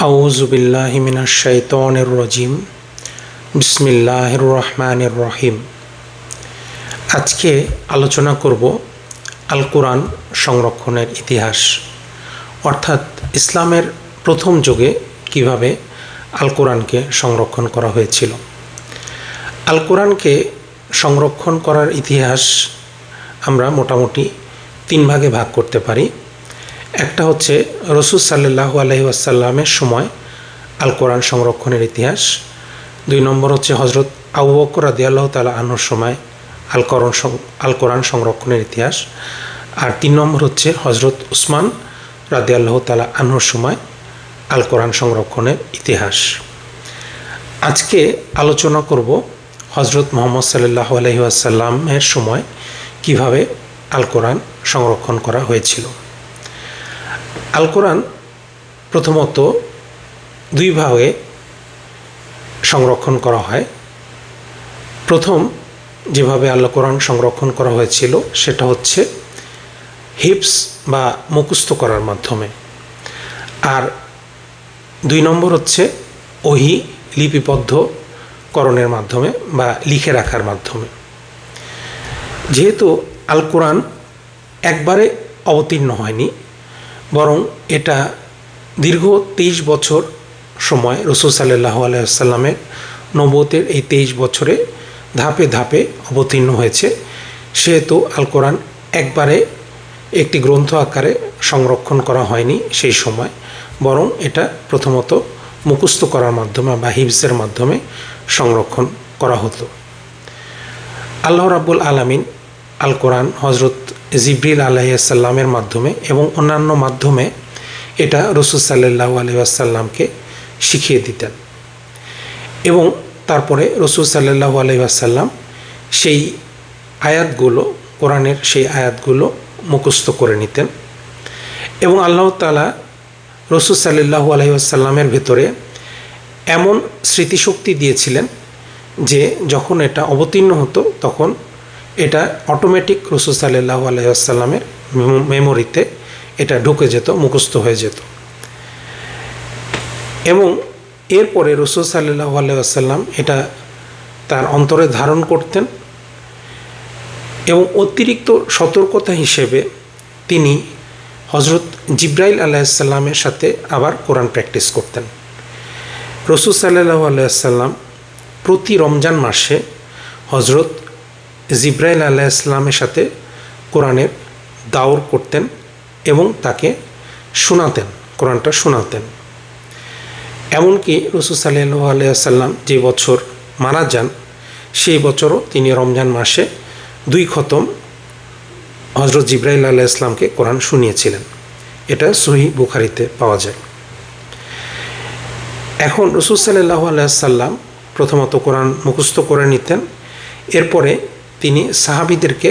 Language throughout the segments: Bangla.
আউজুবিল্লাহ মিনাশাইতনের রজিম। বিসমিল্লাহির রহমানির রহিম। আজকে আলোচনা করব আল কোরআন সংরক্ষণের ইতিহাস, অর্থাৎ ইসলামের প্রথম যুগে কীভাবে আল কোরআনকে সংরক্ষণ করা হয়েছিল। আল কোরআনকে সংরক্ষণ করার ইতিহাস আমরা মোটামুটি তিন ভাগে ভাগ করতে পারি। একটা হচ্ছে রসুল সাল্লাহু আলহি আসাল্লামের সময় আল কোরআন সংরক্ষণের ইতিহাস। দুই নম্বর হচ্ছে হজরত আবু বকর আল্লাহ তালা আনুর সময় আল কোরআন আল কোরআন সংরক্ষণের ইতিহাস। আর তিন নম্বর হচ্ছে হজরত উসমান রাদি আল্লাহ তালা আনুর সময় আল কোরআন সংরক্ষণের ইতিহাস। আজকে আলোচনা করব হজরত মোহাম্মদ সাল্লাহ আলহি আসাল্লামের সময় কীভাবে আল কোরআন সংরক্ষণ করা হয়েছিল। আল কোরআন প্রথমত দুই ভাগে সংরক্ষণ করা হয়। প্রথম যেভাবে আল্লাহ কোরআন সংরক্ষণ করা হয়েছিল, সেটা হচ্ছে হিপস বা মুখস্থ করার মাধ্যমে। আর দুই নম্বর হচ্ছে ওহি লিপিবদ্ধ করণের মাধ্যমে বা লিখে রাখার মাধ্যমে। যেহেতু আল কোরআন একবারে অবতীর্ণ হয়নি বরং এটা দীর্ঘ তেইশ বছর সময় রসুল সাল্লাহ আলাইসাল্লামের নবতের এই তেইশ বছরে ধাপে ধাপে অবতীর্ণ হয়েছে। সেহেতু আল কোরআন একবারে একটি গ্রন্থ আকারে সংরক্ষণ করা হয়নি সেই সময়। বরং এটা প্রথমত মুখস্থ করার মাধ্যমে বা হিবসের মাধ্যমে সংরক্ষণ করা হতো। আল্লাহ রাবুল আলমিন আল কোরআন হজরত জিব্রিল আলাইসাল্লামের মাধ্যমে এবং অন্যান্য মাধ্যমে এটা রসুল সাল্লাহ আলহিহাসাল্লামকে শিখিয়ে দিতেন। এবং তারপরে রসুল সাল্লাহ আলহিহাসাল্লাম সেই আয়াতগুলো, কোরআনের সেই আয়াতগুলো মুখস্থ করে নিতেন। এবং আল্লাহ তালা রসুল সাল্লাহু আলহিহাসাল্লামের ভেতরে এমন স্মৃতিশক্তি দিয়েছিলেন যে যখন এটা অবতীর্ণ হতো তখন এটা অটোমেটিক রসুল সাল্লাহ আলাইসাল্লামের মেমোরিতে এটা ঢুকে যেত, মুখস্থ হয়ে যেত। এবং এরপরে রসুল সাল্লাহ আলাইসাল্লাম এটা তার অন্তরে ধারণ করতেন এবং অতিরিক্ত সতর্কতা হিসেবে তিনি হজরত জিব্রাইল আলাইসাল্লামের সাথে আবার কোরআন প্র্যাকটিস করতেন। রসুল সাল্লাহ আলাইসাল্লাম প্রতি রমজান মাসে হজরত জিব্রাইল আল্লাহ ইসলামের সাথে কোরআনের দাওর করতেন এবং তাকে শোনাতেন, কোরআনটা শোনাতেন। এমনকি রসুল সাল্লাহ আলিয়াল্লাম যে বছর মারা যান, সেই বছরও তিনি রমজান মাসে দুই খতম হজরত জিব্রাইল আল্লাহ ইসলামকে কোরআন শুনিয়েছিলেন। এটা সহি বুখারিতে পাওয়া যায়। এখন রসুল সাল্লাহ আলাইসাল্লাম প্রথমত কোরআন মুখস্থ করে নিতেন, এরপরে তিনি সাহাবিদেরকে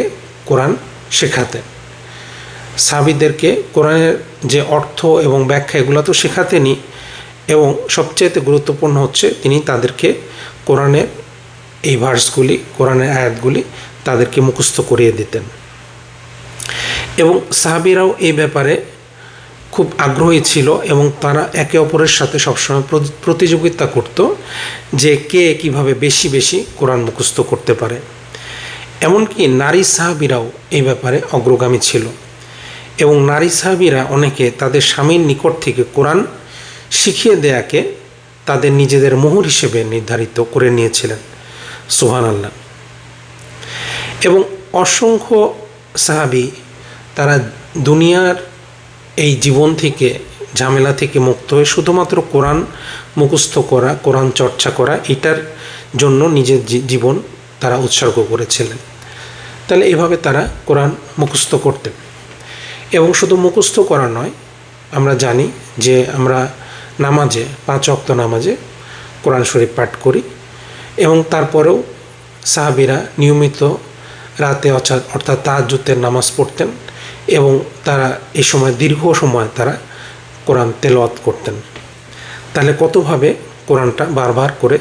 কোরআন শেখাতেন। সাহাবিদেরকে কোরআনের যে অর্থ এবং ব্যাখ্যা এগুলো তো শেখাতেনি এবং সবচেয়ে গুরুত্বপূর্ণ হচ্ছে তিনি তাদেরকে কোরআনের এই ভার্সগুলি, কোরআনের আয়াতগুলি তাদেরকে মুখস্থ করিয়ে দিতেন। এবং সাহাবিরাও এই ব্যাপারে খুব আগ্রহী ছিল এবং তারা একে অপরের সাথে সবসময় প্রতিযোগিতা করত যে কে কীভাবে বেশি বেশি কোরআন মুখস্থ করতে পারে। এমনকি নারী সাহাবিরাও এই ব্যাপারে অগ্রগামী ছিল। এবং নারী সাহাবিরা অনেকে তাদের স্বামীর নিকট থেকে কোরআন শিখিয়ে দেয়াকে তাদের নিজেদের মোহর হিসেবে নির্ধারিত করে নিয়েছিলেন। সোহান আল্লাহ এবং অসংখ্য সাহাবি তারা দুনিয়ার এই জীবন থেকে, ঝামেলা থেকে মুক্ত হয়ে শুধুমাত্র কোরআন মুখস্থ করা, কোরআন চর্চা করা, এটার জন্য নিজের জীবন তারা উৎসর্গ করেছিলেন। তাহলে এভাবে তারা কোরআন মুখস্থ করতেন। এবং শুধু মুখস্থ করা নয়, আমরা জানি যে আমরা নামাজে, পাঁচ অক্ত নামাজে কোরআন শরীফ পাঠ করি এবং তারপরেও সাহাবিরা নিয়মিত রাতে অর্থাৎ তাহাজুতের নামাজ পড়তেন এবং তারা এই সময়, দীর্ঘ সময় তারা কোরআন তেলাওয়াত করতেন। তাহলে কতভাবে কোরআনটা বারবার করে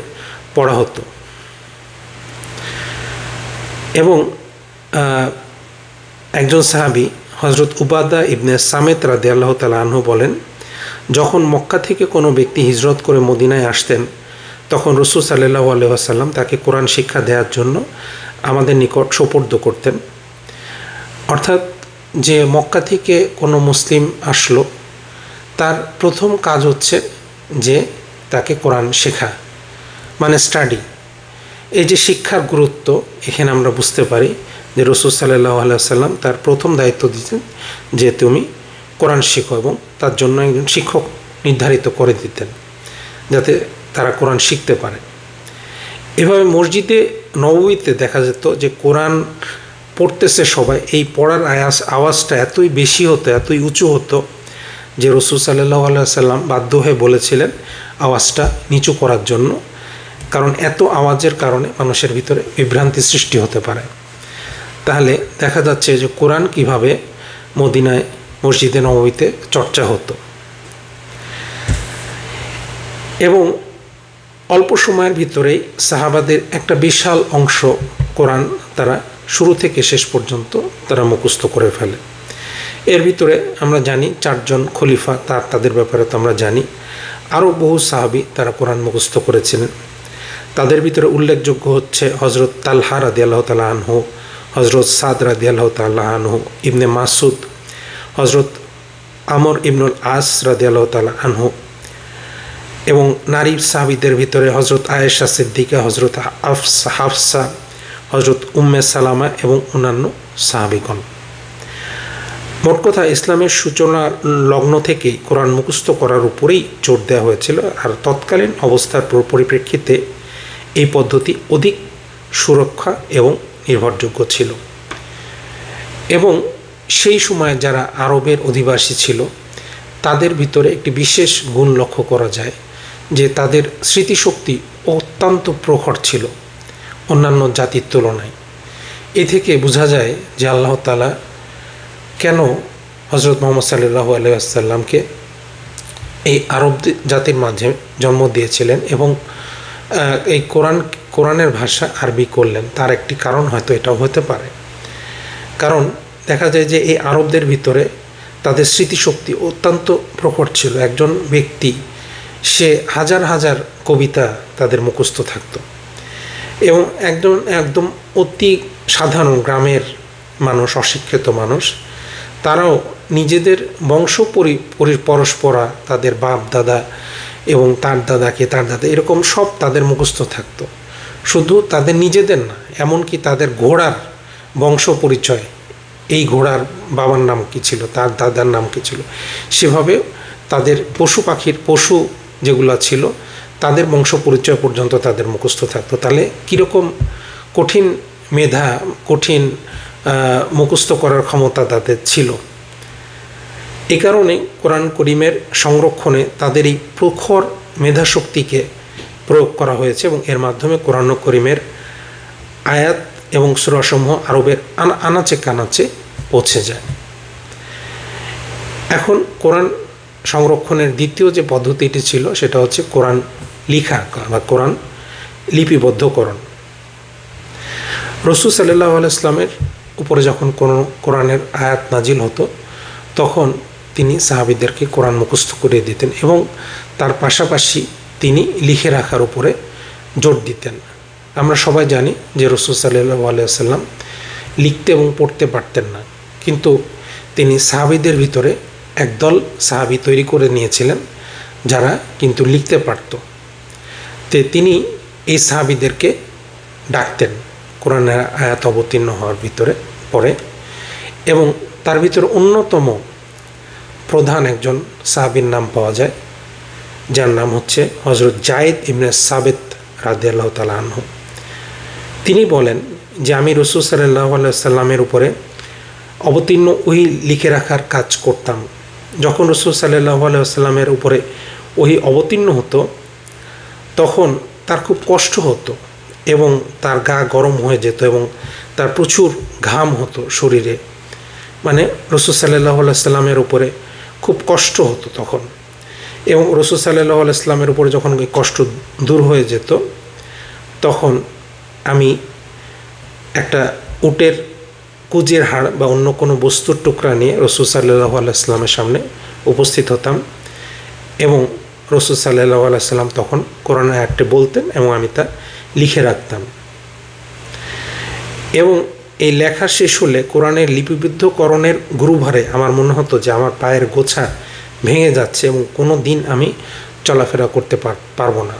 পড়া হতো? এবং একজন সাহাবি হজরত উবাদা ইবনে সামেত রাদে আল্লাহ তালা আনহু বলেন, যখন মক্কা থেকে কোনো ব্যক্তি হিজরত করে মদিনায় আসতেন, তখন রসুল সাল্লাহ আলহাম তাকে কোরআন শিক্ষা দেওয়ার জন্য আমাদের নিকট সোপর্দ করতেন। অর্থাৎ যে মক্কা থেকে কোনো মুসলিম আসলো, তার প্রথম কাজ হচ্ছে যে তাকে কোরআন শেখা মানে স্টাডি। এই যে শিক্ষার গুরুত্ব, এখানে আমরা বুঝতে পারি যে রসুল সাল্লাহ আলাইসাল্লাম তার প্রথম দায়িত্ব দিতেন যে তুমি কোরআন শিখো এবং তার জন্য একজন শিক্ষক নির্ধারিত করে দিতেন যাতে তারা কোরআন শিখতে পারে। এভাবে মসজিদে নবমীতে দেখা যেত যে কোরআন পড়তেছে সবাই, এই পড়ার আয়াস, আওয়াজটা এতই বেশি হতো, এতই উঁচু হতো যে রসুল সাল্লাহ আলাইসাল্লাম বাধ্য হয়ে বলেছিলেন আওয়াজটা নিচু করার জন্য, কারণ এত আওয়াজের কারণে মানুষের ভিতরে বিভ্রান্তি সৃষ্টি হতে পারে। তাহলে দেখা যাচ্ছে যে কোরআন কীভাবে মদিনায় মসজিদে নবমীতে চর্চা হতো। এবং অল্প সময়ের ভিতরেই সাহাবাদের একটা বিশাল অংশ কোরআন তারা শুরু থেকে শেষ পর্যন্ত তারা মুখস্থ করে ফেলে। এর ভিতরে আমরা জানি চারজন খলিফা তার তাদের ব্যাপারে তো আমরা জানি। আরও বহু সাহাবি তারা কোরআন মুখস্থ করেছিলেন। তাদের ভিতরে উল্লেখযোগ্য হচ্ছে হজরত তালহা রাদি আল্লাহ তালা হজরত সাদ রাদি আল্লাহ তাল্লাহ আনহু ইবনে মাসুদ হজরত আমর ইবনুল আস রাদি আল্লাহ তালা আনহু এবং নারী সাহাবিদের ভিতরে হজরত আয়েশা সিদ্দিকা, হজরত আফসা, হাফসা, হজরত উম্মে সালামা এবং অন্যান্য সাহাবিগণ। মোট কথা, ইসলামের সূচনা লগ্ন থেকেই কোরআন মুখস্থ করার উপরেই জোর দেওয়া হয়েছিল আর তৎকালীন অবস্থার পরিপ্রেক্ষিতে এই পদ্ধতি অধিক সুরক্ষা এবং নির্ভরযোগ্য ছিল। এবং সেই সময় যারা আরবের অধিবাসী ছিল, তাদের ভিতরে একটি বিশেষ গুণ লক্ষ্য করা যায়, যে তাদের স্মৃতিশক্তি অত্যন্ত প্রখর ছিল অন্যান্য জাতির তুলনায়। এ থেকে বোঝা যায় যে আল্লাহ তালা কেন হজরত মোহাম্মদ সাল্লাহ আলাইসাল্লামকে এই আরব জাতির মাঝে জন্ম দিয়েছিলেন এবং এই কোরআন কোরআনের ভাষা আরবি করলেন, তার একটি কারণ হয়তো এটাও হতে পারে। কারণ দেখা যায় যে এই আরবদের ভিতরে তাদের স্মৃতিশক্তি অত্যন্ত প্রখর ছিল। একজন ব্যক্তি, সে হাজার হাজার কবিতা তাদের মুখস্থ থাকত। এবং একজন একদম অতি সাধারণ গ্রামের মানুষ, অশিক্ষিত মানুষ, তারাও নিজেদের বংশ পরি, পরস্পরা, তাদের বাপ দাদা এবং তার দাদাকে, তার দাদা, এরকম সব তাদের মুখস্থ থাকতো। শুধু তাদের নিজেদের না, এমনকি তাদের ঘোড়ার বংশ পরিচয়, এই ঘোড়ার বাবার নাম কী ছিল, তার দাদার নাম কী ছিল, সেভাবে তাদের পশু পাখির পশু যেগুলো ছিল, তাদের বংশ পরিচয় পর্যন্ত তাদের মুখস্থ থাকতো। তাহলে কীরকম কঠিন মেধা, কঠিন মুখস্থ করার ক্ষমতা তাদের ছিল? এ কারণে কোরআন করিমের সংরক্ষণে তাদের এই প্রখর মেধাশক্তিকে প্রয়োগ করা হয়েছে এবং এর মাধ্যমে কোরআন করিমের আয়াত এবং সুরাসমূহ আরবের আনাচে কানাচে পৌঁছে যায়। এখন কোরআন সংরক্ষণের দ্বিতীয় যে পদ্ধতিটি ছিল সেটা হচ্ছে কোরআন লিখা, বা কোরআন লিপিবদ্ধকরণ। রসুল সাল্লাহ আলাইসলামের উপরে যখন কোনো কোরআনের আয়াত নাজিল হতো, তখন তিনি সাহাবিদেরকে কোরআন মুখস্থ করে দিতেন এবং তার পাশাপাশি তিনি লিখে রাখার উপরে জোর দিতেন। আমরা সবাই জানি যে রসুল সাল্লাহ আলাইসাল্লাম লিখতে এবং পড়তে পারতেন না। কিন্তু তিনি সাহাবিদের ভিতরে একদল সাহাবি তৈরি করে নিয়েছিলেন, যারা কিন্তু লিখতে পারত। তে তিনি এই সাহাবিদেরকে ডাকতেন কোরআনের আয়াত অবতীর্ণ হওয়ার ভিতরে পরে। এবং তার ভিতরে অন্যতম প্রধান একজন সাহাবির নাম পাওয়া যায় যার নাম হচ্ছে হজরত জায়েদ ইবনে সাবেত রাদি আল্লাহ তালা আনহু। তিনি বলেন যে আমি রসুল সাল্লাহ সাল্লামের উপরে অবতীর্ণ ওই লিখে রাখার কাজ করতাম। যখন রসুল সাল্লাহ আলাইসাল্লামের উপরে ওই অবতীর্ণ হতো, তখন তার খুব কষ্ট হতো এবং তার গা গরম হয়ে যেত এবং তার প্রচুর ঘাম হতো শরীরে। মানে রসুল সাল্লাহ আলাইসাল্লামের উপরে খুব কষ্ট হতো তখন। এবং রসুল সাল্লাহ আলাইসলামের উপরে যখন ওই কষ্ট দূর হয়ে যেত, তখন আমি একটা উটের কুজের হাড় বা অন্য কোনো বস্তুর টুকরা নিয়ে রসুল সাল্লাহ আলাইসলামের সামনে উপস্থিত হতাম এবং রসুল সাল্লাহ আলাইসাল্লাম তখন কোরআন আয়াতটি বলতেন এবং আমি তা লিখে রাখতাম। এবং এই লেখা শেষ হলে কোরআনের লিপিবদ্ধকরণের গুরুভারে আমার মনে হতো যে আমার পায়ের গোছা ভেঙে যাচ্ছে এবং কোনো দিন আমি চলাফেরা করতে পার- পারব না।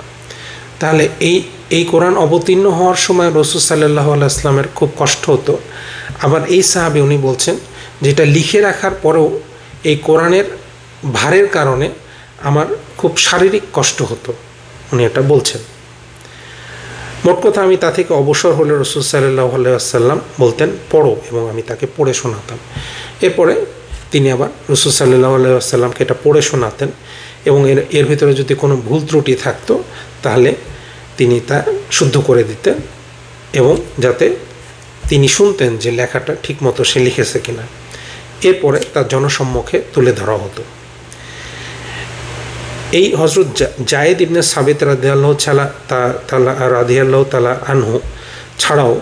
তাহলে এই এই কোরআন অবতীর্ণ হওয়ার সময় রসুল সাল্লাহ আলাইসলামের খুব কষ্ট হতো। আবার এই সাহাবে উনি বলছেন, যেটা লিখে রাখার পরেও এই কোরআনের ভারের কারণে আমার খুব শারীরিক কষ্ট হতো, উনি এটা বলছেন। মোট কথা আমি তা থেকে অবসর হলে রসুল সাল্লাহ আসাল্লাম বলতেন, পড়ো এবং আমি তাকে পড়ে শোনাতাম। এরপরে তিনি আবার রসুল সাল্লাহ আসাল্লামকে এটা পড়ে শোনাতেন এবং এর এর ভিতরে যদি কোনো ভুল ত্রুটি থাকতো, তাহলে তিনি তা শুদ্ধ করে দিতেন এবং যাতে তিনি শুনতেন যে লেখাটা ঠিকমতো সে লিখেছে কিনা। এরপরে তার জনসম্মুখে তুলে ধরা হতো। এই হজরত জায়েদ ইবনে সাবিত রাদিয়াল্লাহ ছালা তা, তালা, রাদিয়াল্লাহ তালা আনহু ছাড়াও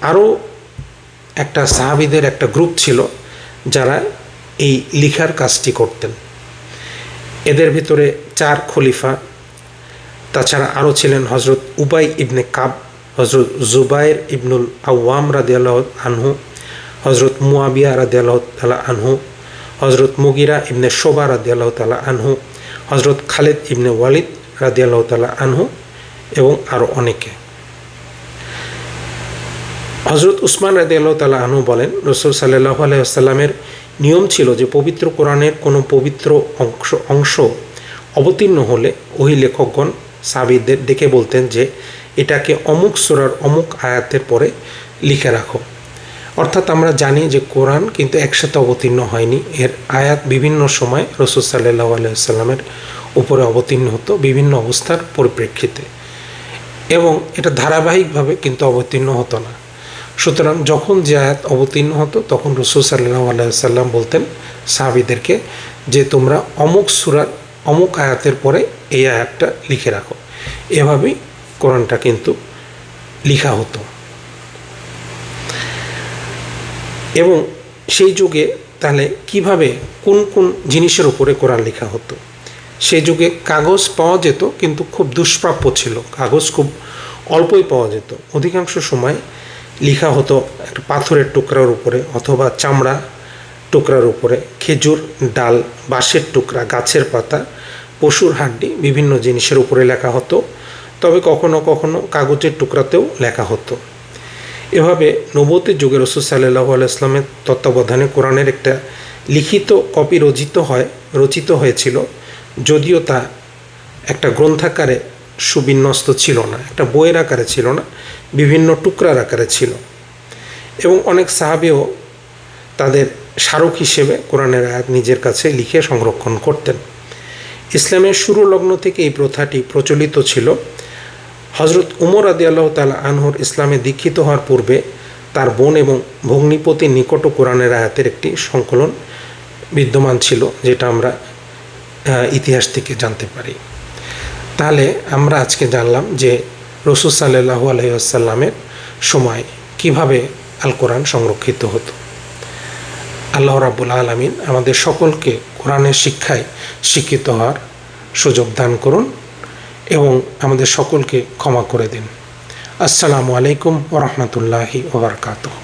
আরও একটা সাহাবিদের একটা গ্রুপ ছিল, যারা এই লিখার কাজটি করতেন। এদের ভিতরে চার খলিফা, তাছাড়া আরও ছিলেন হজরত উবাই ইবনে কাব হজরত জুবাইর ইবনুল আওয়াম রাদিয়াল্লাহ আনহু হজরত মুয়াবিয়া রাদিয়াল্লাহ তালা আনহু হজরত মুগিরা ইবনে শোভা রাদিয়াল্লাহ তালা আনহু হজরত খালেদ ইবনে ওয়ালিদ রাদিয়াল্লাহ তালা আনহু এবং আরও অনেকে। হজরত উসমান রাদিয়াল্লাহ তালা আনহু বলেন, রসুল সাল্লাহ আলাইসাল্লামের নিয়ম ছিল যে পবিত্র কোরআনের কোনো পবিত্র অংশ অংশ অবতীর্ণ হলে ওই লেখকগণ সাবিদের ডেকে বলতেন যে এটাকে অমুক সুরার অমুক আয়াতের পরে লিখে রাখো। অর্থাৎ আমরা জানি যে কোরআন কিন্তু একসাথে অবতীর্ণ হয়নি। এর আয়াত বিভিন্ন সময় রসুল সাল্লাহ আলাইসাল্লামের উপরে অবতীর্ণ হতো বিভিন্ন অবস্থার পরিপ্রেক্ষিতে। এবং এটা ধারাবাহিকভাবে কিন্তু অবতীর্ণ হতো না। সুতরাং যখন যে আয়াত অবতীর্ণ হতো, তখন রসুল সাল্লাহ আলাইসাল্লাম বলতেন, সাহাবিদেরকে যে তোমরা অমুক সুরার অমুক আয়াতের পরে এই আয়াতটা লিখে রাখো। এভাবেই কোরআনটা কিন্তু লিখা হতো। এবং সেই যুগে তাহলে কীভাবে, কোন কোন জিনিসের উপরে কোরআন লেখা হতো? সেই যুগে কাগজ পাওয়া যেত, কিন্তু খুব দুষ্প্রাপ্য ছিল। কাগজ খুব অল্পই পাওয়া যেত। অধিকাংশ সময় লেখা হতো একটা পাথরের টুকরার উপরে অথবা চামড়া টুকরার উপরে। খেজুর, ডাল, বাঁশের টুকরা, গাছের পাতা, পশুর হাড্ডি বিভিন্ন জিনিসের উপরে লেখা হতো। তবে কখনো কখনো কাগজের টুকরাতেও লেখা হতো। এভাবে নবতের যুগে রসুল সাল্লাহ আলাইসলামের তত্ত্বাবধানে কোরআনের একটা লিখিত কপি রচিত হয়, রচিত হয়েছিল। যদিও তা একটা গ্রন্থাকারে সুবিন্যস্ত ছিল না, একটা বইয়ের আকারে ছিল না, বিভিন্ন টুকরার আকারে ছিল। এবং অনেক সাহাবেও তাদের স্মারক হিসেবে কোরআনের আয়াত নিজের কাছে লিখে সংরক্ষণ করতেন। ইসলামের শুরু লগ্ন থেকে এই প্রথাটি প্রচলিত ছিল। হজরত উমর আদি আল্লাহ তালা আনহর ইসলামে দীক্ষিত হওয়ার পূর্বে তার বোন এবং ভগ্নিপতির নিকট কোরআনের আয়াতের একটি সংকলন বিদ্যমান ছিল, যেটা আমরা ইতিহাস থেকে জানতে পারি। তাহলে আমরা আজকে জানলাম যে রসুল সাল্লাহু আলহিহাসাল্লামের সময় কীভাবে আল কোরআন সংরক্ষিত হতো। আল্লাহ রাবুল আলমিন আমাদের সকলকে কোরআনের শিক্ষায় শিক্ষিত হওয়ার সুযোগ দান করুন এবং আমাদের সকলকে ক্ষমা করে দিন। আসসালামু আলাইকুম ওরহমতুল্লাহি ওবরকাতুহ